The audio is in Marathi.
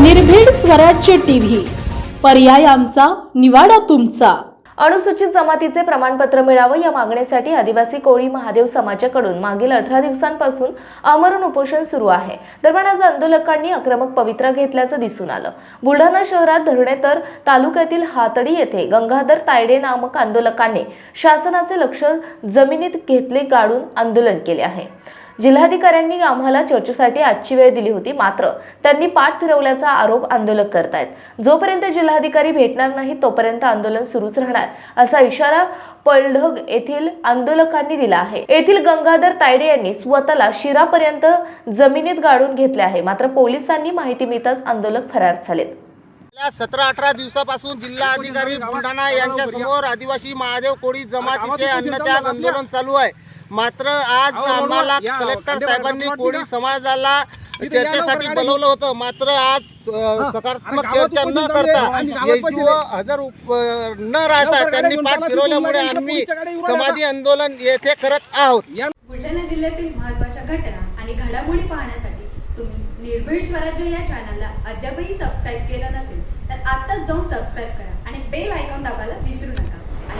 निर्भीड स्वराज्य टीव्ही. पर्याय आमचा निवाडा तुमचा. अनुसूचित जमातीचे प्रमाणपत्र मिळावं या मागणीसाठी आदिवासी कोळी महादेव समाजाकडून मागील अठरा दिवसांपासून आमरण उपोषण सुरू आहे. दरम्यान आज आंदोलकांनी आक्रमक पवित्रा घेतल्याचं दिसून आलं. बुलढाणा शहरात धरणे तर तालुक्यातील हातडी येथे गंगाधर तायडे नामक आंदोलकांनी शासनाचे लक्ष जमिनीत घेतले गाडून आंदोलन केले आहे. जिल्हाधिकाऱ्यांनी आम्हाला चर्चेसाठी आजची वेळ दिली होती मात्र त्यांनी पाठ फिरवल्याचा आरोप आंदोलक करतायत. जोपर्यंत जिल्हाधिकारी भेटणार नाही तोपर्यंत आंदोलन सुरूच राहणार असा इशारा पलढग येथील आंदोलकांनी दिला आहे. येथील गंगाधर तायडे यांनी स्वतःला शिरापर्यंत जमिनीत गाडून घेतले आहे. मात्र पोलिसांनी माहिती मिळताच आंदोलक फरार झालेत. गेल्या सतरा अठरा दिवसापासून जिल्हा अधिकारी बुलढाणा यांच्या समोर आदिवासी महादेव कोळी जमातीचे अन्नत्याग आंदोलन चालू आहे. मात्र आज आम्हाला कलेक्टर साहेबांनी कोळी समाजाला चर्चेसाठी बोलवलं होतं. मात्र आज सकारात्मक चर्चा न करता येशू हजर उप- न राहता त्यांनी पाठ फिरवल्यामुळे आम्ही समाधी आंदोलन येथे करत आहोत. बुलढाणा जिल्ह्यातील महत्त्वाच्या घटना आणि घडामोडी पाहण्यासाठी तुम्ही निर्भीड स्वराज्य या चॅनलला अद्यापही सबस्क्राईब केलं नसेल तर आत्ताच जाऊन सबस्क्राईब करा आणि बेल आयकॉन दाबायला विसरू